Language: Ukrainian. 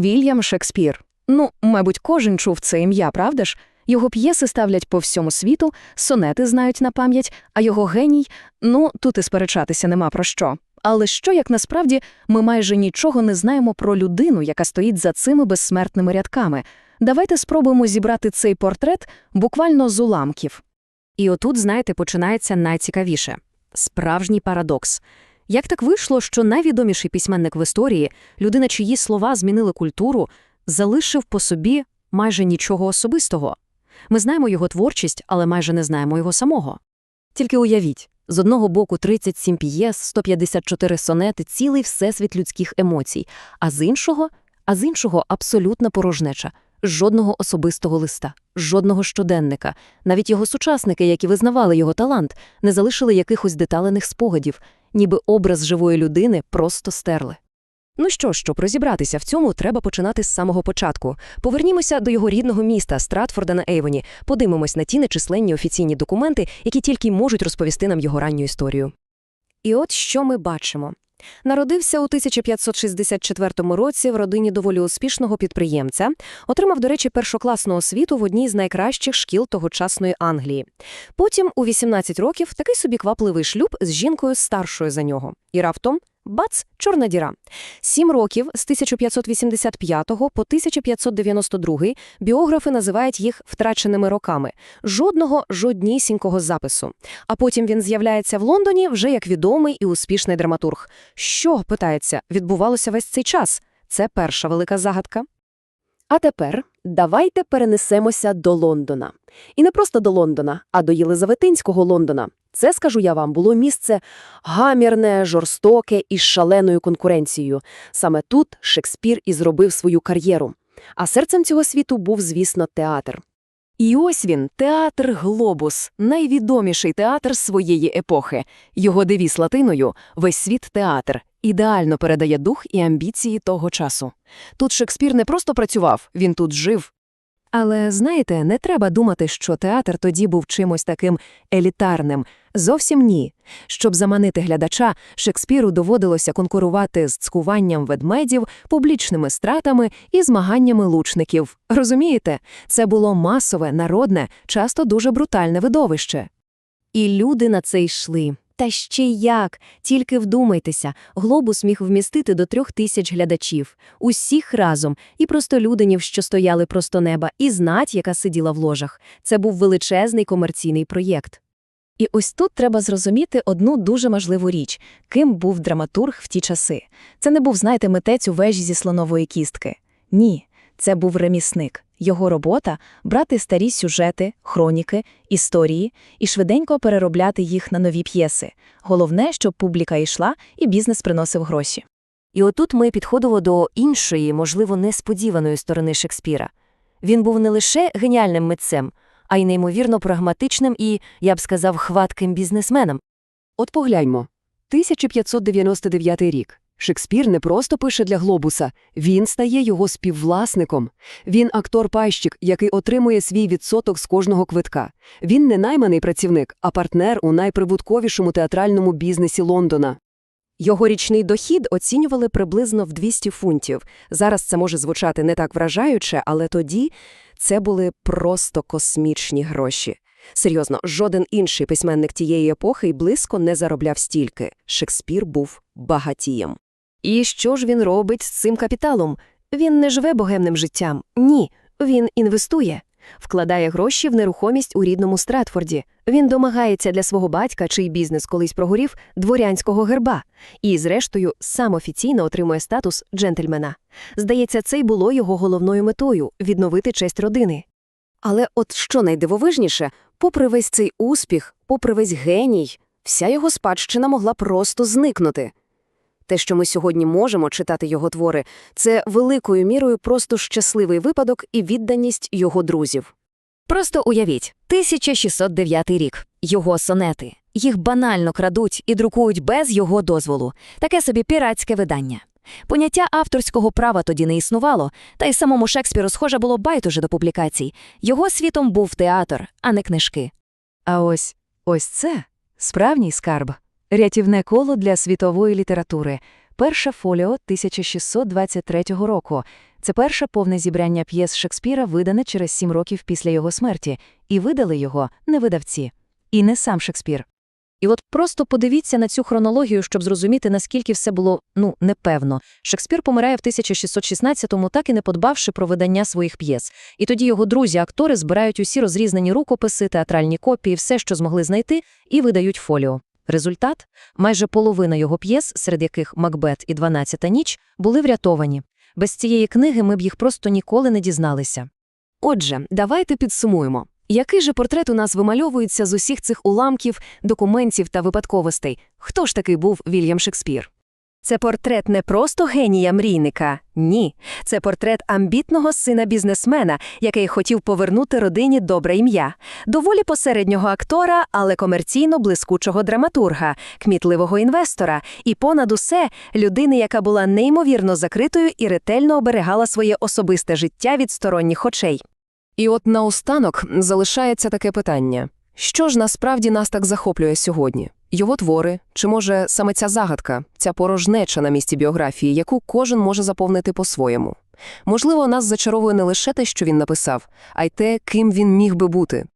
Вільям Шекспір. Ну, мабуть, кожен чув це ім'я, правда ж? Його п'єси ставлять по всьому світу, сонети знають на пам'ять, а його геній, ну, тут і сперечатися нема про що. Але що, як насправді, ми майже нічого не знаємо про людину, яка стоїть за цими безсмертними рядками. Давайте спробуємо зібрати цей портрет буквально з уламків. І отут, знаєте, починається найцікавіше – справжній парадокс. Як так вийшло, що найвідоміший письменник в історії, людина, чиї слова змінили культуру, залишив по собі майже нічого особистого? Ми знаємо його творчість, але майже не знаємо його самого. Тільки уявіть, з одного боку 37 п'єс, 154 сонети, цілий всесвіт людських емоцій, а з іншого, а з іншого абсолютна порожнеча. Жодного особистого листа, жодного щоденника. Навіть його сучасники, які визнавали його талант, не залишили якихось деталених спогадів, ніби образ живої людини просто стерли. Ну що ж, щоб розібратися в цьому, треба починати з самого початку. Повернімося до його рідного міста Стратфорда на Ейвоні, подивимось на ті нечисленні офіційні документи, які тільки можуть розповісти нам його ранню історію. І от що ми бачимо. Народився у 1564 році в родині доволі успішного підприємця, отримав, до речі, першокласну освіту в одній з найкращих шкіл тогочасної Англії. Потім, у 18 років, такий собі квапливий шлюб з жінкою старшою за нього. І раптом Бац, чорна діра. Сім років з 1585 по 1592 біографи називають їх втраченими роками. Жодного, жоднісінького запису. А потім він з'являється в Лондоні вже як відомий і успішний драматург. Що, питається, відбувалося весь цей час? Це перша велика загадка. А тепер давайте перенесемося до Лондона. І не просто до Лондона, а до Єлизаветинського Лондона. Це, скажу я вам, було місце гамірне, жорстоке і з шаленою конкуренцією. Саме тут Шекспір і зробив свою кар'єру. А серцем цього світу був, звісно, театр. І ось він, театр Глобус, найвідоміший театр своєї епохи. Його девіз латиною «Весь світ театр» ідеально передає дух і амбіції того часу. Тут Шекспір не просто працював, він тут жив. Але, знаєте, не треба думати, що театр тоді був чимось таким елітарним. Зовсім ні. Щоб заманити глядача, Шекспіру доводилося конкурувати з цкуванням ведмедів, публічними стратами і змаганнями лучників. Розумієте? Це було масове, народне, часто дуже брутальне видовище. І люди на це йшли. Та ще як! Тільки вдумайтеся, глобус міг вмістити до трьох тисяч глядачів, усіх разом, і просто людинів, що стояли просто неба, і знать, яка сиділа в ложах. Це був величезний комерційний проєкт. І ось тут треба зрозуміти одну дуже важливу річ – ким був драматург в ті часи. Це не був, знаєте, митець у вежі зі слонової кістки. Ні, це був ремісник. Його робота брати старі сюжети, хроніки, історії і швиденько переробляти їх на нові п'єси. Головне, щоб публіка йшла і бізнес приносив гроші. І отут ми підходимо до іншої, можливо, несподіваної сторони Шекспіра. Він був не лише геніальним митцем, а й неймовірно прагматичним і, я б сказав, хватким бізнесменом. От погляньмо. 1599 рік. Шекспір не просто пише для глобуса, він стає його співвласником. Він актор-пайщик, який отримує свій відсоток з кожного квитка. Він не найманий працівник, а партнер у найприбутковішому театральному бізнесі Лондона. Його річний дохід оцінювали приблизно в 200 фунтів. Зараз це може звучати не так вражаюче, але тоді це були просто космічні гроші. Серйозно, жоден інший письменник тієї епохи й близько не заробляв стільки. Шекспір був багатієм. І що ж він робить з цим капіталом? Він не живе богемним життям. Ні, він інвестує. Вкладає гроші в нерухомість у рідному Стратфорді. Він домагається для свого батька, чий бізнес колись прогорів, дворянського герба. І, зрештою, сам офіційно отримує статус джентльмена. Здається, це й було його головною метою відновити честь родини. Але от що найдивовижніше, попри весь цей успіх, попри весь геній, вся його спадщина могла просто зникнути. Те, що ми сьогодні можемо читати його твори, це великою мірою просто щасливий випадок і відданість його друзів. Просто уявіть, 1609 рік, його сонети. Їх банально крадуть і друкують без його дозволу. Таке собі піратське видання. Поняття авторського права тоді не існувало, та й самому Шекспіру, схоже, було байдуже до публікацій. Його світом був театр, а не книжки. А ось ось це справній скарб, рятівне коло для світової літератури, Перше фоліо 1623 року. Це перше повне зібрання п'єс Шекспіра, видане через сім років після його смерті, і видали його не видавці. І не сам Шекспір. І от просто подивіться на цю хронологію, щоб зрозуміти, наскільки все було, ну, непевно. Шекспір помирає в 1616-му, так і не подбавши про видання своїх п'єс. І тоді його друзі-актори збирають усі розрізнені рукописи, театральні копії, все, що змогли знайти, і видають фоліо. Результат – майже половина його п'єс, серед яких «Макбет» і «Дванадцята ніч», були врятовані. Без цієї книги ми б їх просто ніколи не дізналися. Отже, давайте підсумуємо. Який же портрет у нас вимальовується з усіх цих уламків, документів та випадковостей? Хто ж такий був Вільям Шекспір? Це портрет не просто генія мрійника, ні. Це портрет амбітного сина бізнесмена, який хотів повернути родині добре ім'я, доволі посереднього актора, але комерційно блискучого драматурга, кмітливого інвестора і понад усе людини, яка була неймовірно закритою і ретельно оберегала своє особисте життя від сторонніх очей. І от наостанок залишається таке питання. Що ж насправді нас так захоплює сьогодні? Його твори, чи може саме ця загадка, ця порожнеча на місці біографії, яку кожен може заповнити по-своєму? Можливо, нас зачаровує не лише те, що він написав, а й те, ким він міг би бути.